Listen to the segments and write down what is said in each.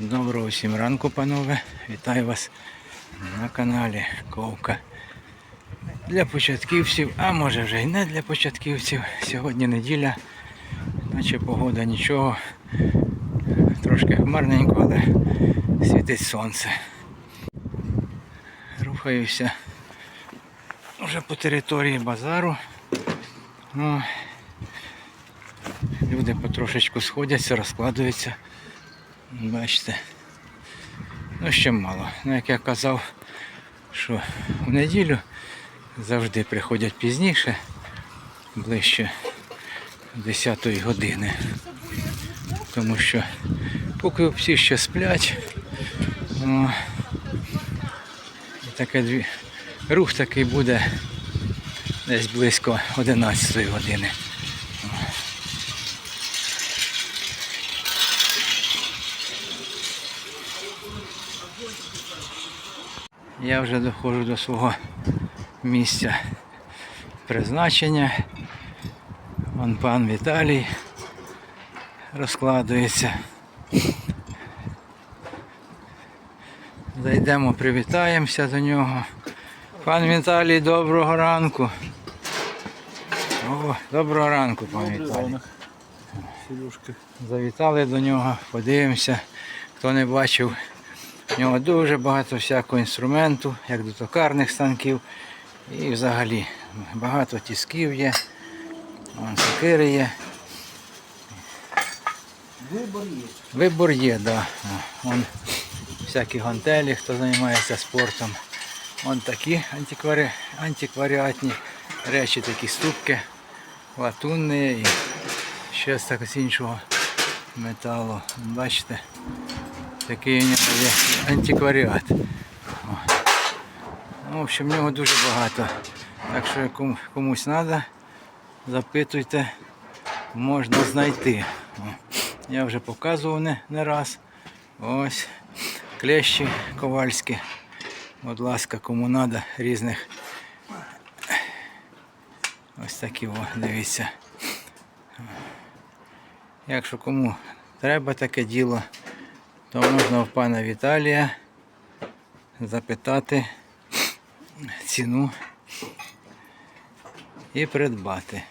Доброго всім ранку, панове. Вітаю вас на каналі Ковка. Для початківців, а може вже й не для початківців. Сьогодні неділя, наче погода нічого. Трошки хмарненько, але світить сонце. Рухаюся вже по території базару. Ну, люди потрошечку сходяться, розкладуються. Бачите. Ну ще мало. Ну як я казав, що в неділю завжди приходять пізніше, ближче 10 години. Тому що поки всі ще сплять, і таке дві, рух такий буде десь близько 11 години. Я вже доходжу до свого місця призначення. Вон пан Віталій розкладується. Зайдемо, привітаємося до нього. Пан Віталій, доброго ранку. О, доброго ранку, пан Віталій. Завітали до нього, подивимося. Хто не бачив, в нього дуже багато всякого інструменту, як до токарних станків. І взагалі багато тисків є. Вон сокири є. Вибор є. Вибор є, так. Да. Вон всякі гантелі, хто займається спортом. Вон такі антикварі... антикваріатні речі, такі ступки, латунні і ще з такого іншого металу. Бачите, такий у нього є антикваріат. О. Ну, в общем, в нього дуже багато. Так що комусь треба, запитуйте, можна знайти. Я вже показував не, не раз. Ось клещі ковальські. Будь ласка, кому треба різних. Ось такі, о, дивіться. Якщо кому треба таке діло, то можна в пана Віталія запитати ціну і придбати.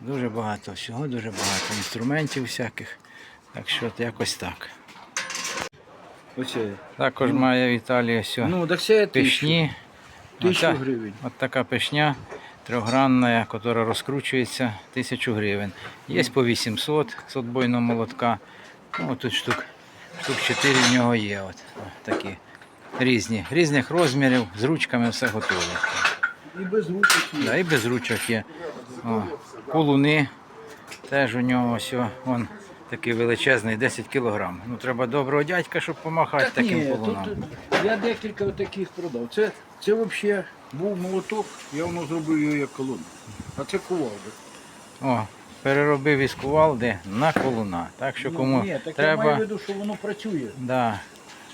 Дуже багато всього, дуже багато інструментів всяких. Так що от якось так. Оце. Також має Віталія все Ну, так це пішні. Тисячу Ота- гривень. От така пишня трьохгранна, яка розкручується, тисячу гривень. Є по 800 з отбойного молотка. Ну, тут штук, штук 4 в нього є. От, такі різні, різних розмірів, з ручками все готове. І без ручок є. Да, і без ручок є. О, кулуни теж у нього ось, о, вон такий величезний, 10 кілограм. Ну треба доброго дядька, щоб допомагати Так таким ні, кулунам. тут я декілька таких продав. Це, це взагалі був молоток, я воно зробив його як колону. А це кувалда. О, переробив із кувалди на колуна. Так що кому Ну, ні, так я треба, маю в виду, що воно працює. да,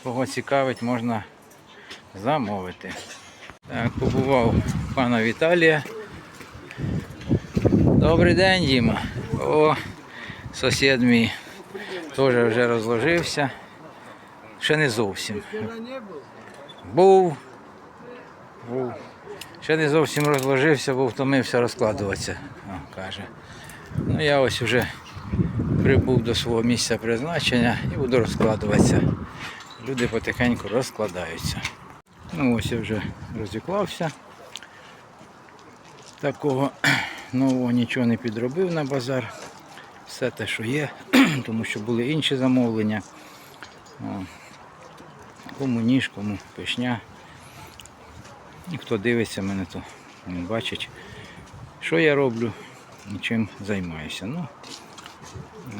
кого цікавить, можна замовити. Так, побував у пана Віталія. Добрий день, Діма. О, сусід мій теж вже розложився. Ще не зовсім. Був. Був. Ще не зовсім розложився, бо втомився розкладуватися, О, каже. Ну я ось вже прибув до свого місця призначення і буду розкладуватися. Люди потихеньку розкладаються. Ну ось я вже розіклався. Такого нового нічого не підробив на базар. Все те, що є, тому що були інші замовлення. Кому ніж, кому пишня. І хто дивиться мене, то бачить, що я роблю і чим займаюся. Ну,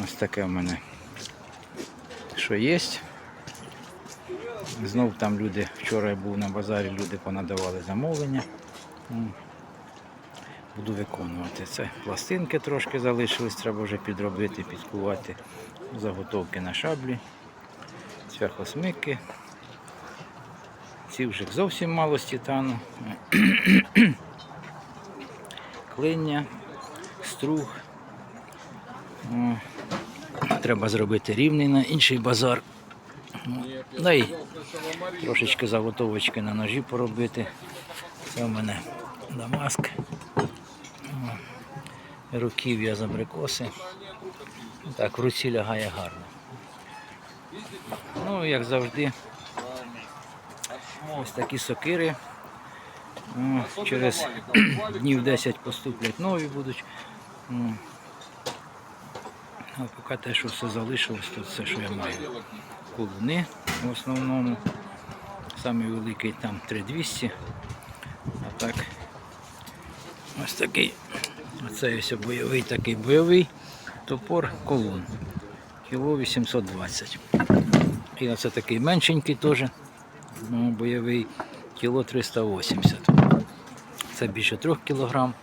ось таке в мене, що є. Знов там люди, вчора я був на базарі, люди понадавали замовлення. Буду виконувати. Це пластинки трошки залишились, треба вже підробити, підкувати заготовки на шаблі, цвяхосмики. Ці вже зовсім мало з титану. Клиння, струг. Треба зробити рівний на інший базар. Ну, й трошечки заготовочки на ножі поробити. Це в мене дамаск. Руків'я з абрикоси. Так, в руці лягає гарно. Ну, як завжди, ось такі сокири. О, Через днів 10 поступлять нові будуть. М. А поки те, що все залишилось, то все, що я маю. Колуни в основному. Самий великий там 3200. А так ось такий. Оце ось бойовий такий бойовий топор колун. Кіло 820. І оце такий меншенький теж. Ну, бойовий кіло 380. Це більше 3 кілограм.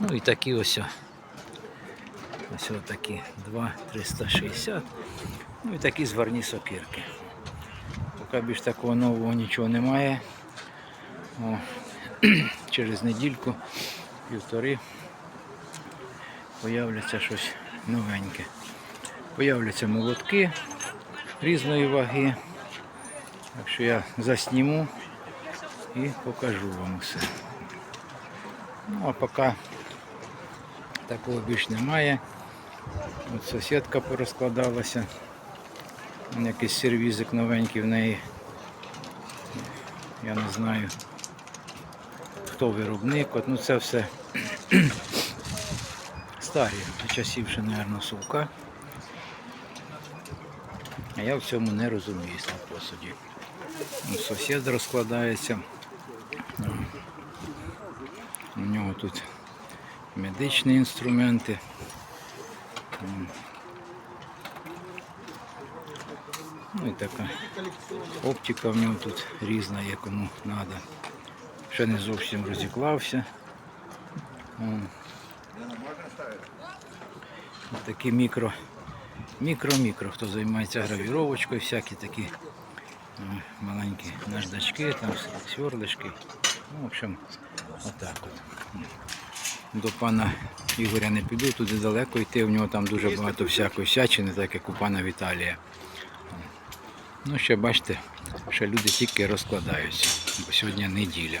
Ну і такі ось. Ось такі 2 360. Ну і такі зварні сокирки. Поки більш такого нового нічого немає. О, через недільку, півтори появляться щось новеньке. Появляться молотки різної ваги. Так що я засніму і покажу вам все. Ну а поки такого більш немає. От сусідка порозкладалася. Якийсь сервізик новенький в неї. Я не знаю, хто виробник. От, ну це все старі, часів ще, мабуть, совка. А я в цьому не розуміюсь на посуді. Сусід розкладається. У нього тут медичні інструменти. Ну і така оптика в нього тут різна, є кому треба. Ще не зовсім розіклався. Такі мікро, мікро-мікро, хто займається гравіровочкою, всякі такі маленькі наждачки, там сверлишки. Ну, в общем, отак от. До пана Ігоря не піду, туди далеко йти, в нього там дуже багато всякої всячини, так як у пана Віталія. Ну, ще бачите, що люди тільки розкладаються, бо сьогодні неділя.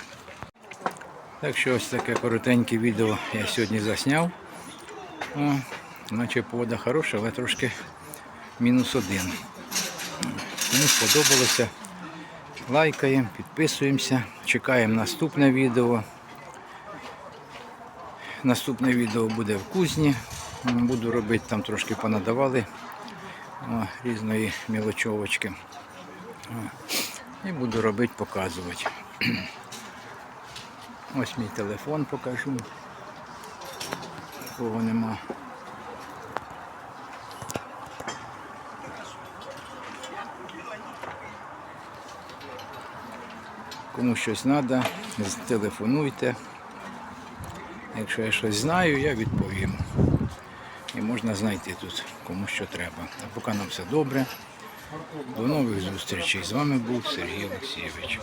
Так що ось таке коротеньке відео я сьогодні засняв. О, наче погода хороша, але трошки мінус один. Кому сподобалося, лайкаємо, підписуємося, чекаємо наступне відео. Наступне відео буде в кузні. Буду робити там трошки понадавали о, різної мілочовочки. І буду робити, показувати. Ось мій телефон покажу. Кого нема. Кому щось треба, телефонуйте. Якщо я щось знаю, я відповім. І можна знайти тут кому що треба. А поки нам все добре. До нових зустрічей. З вами був Сергій Олексійович.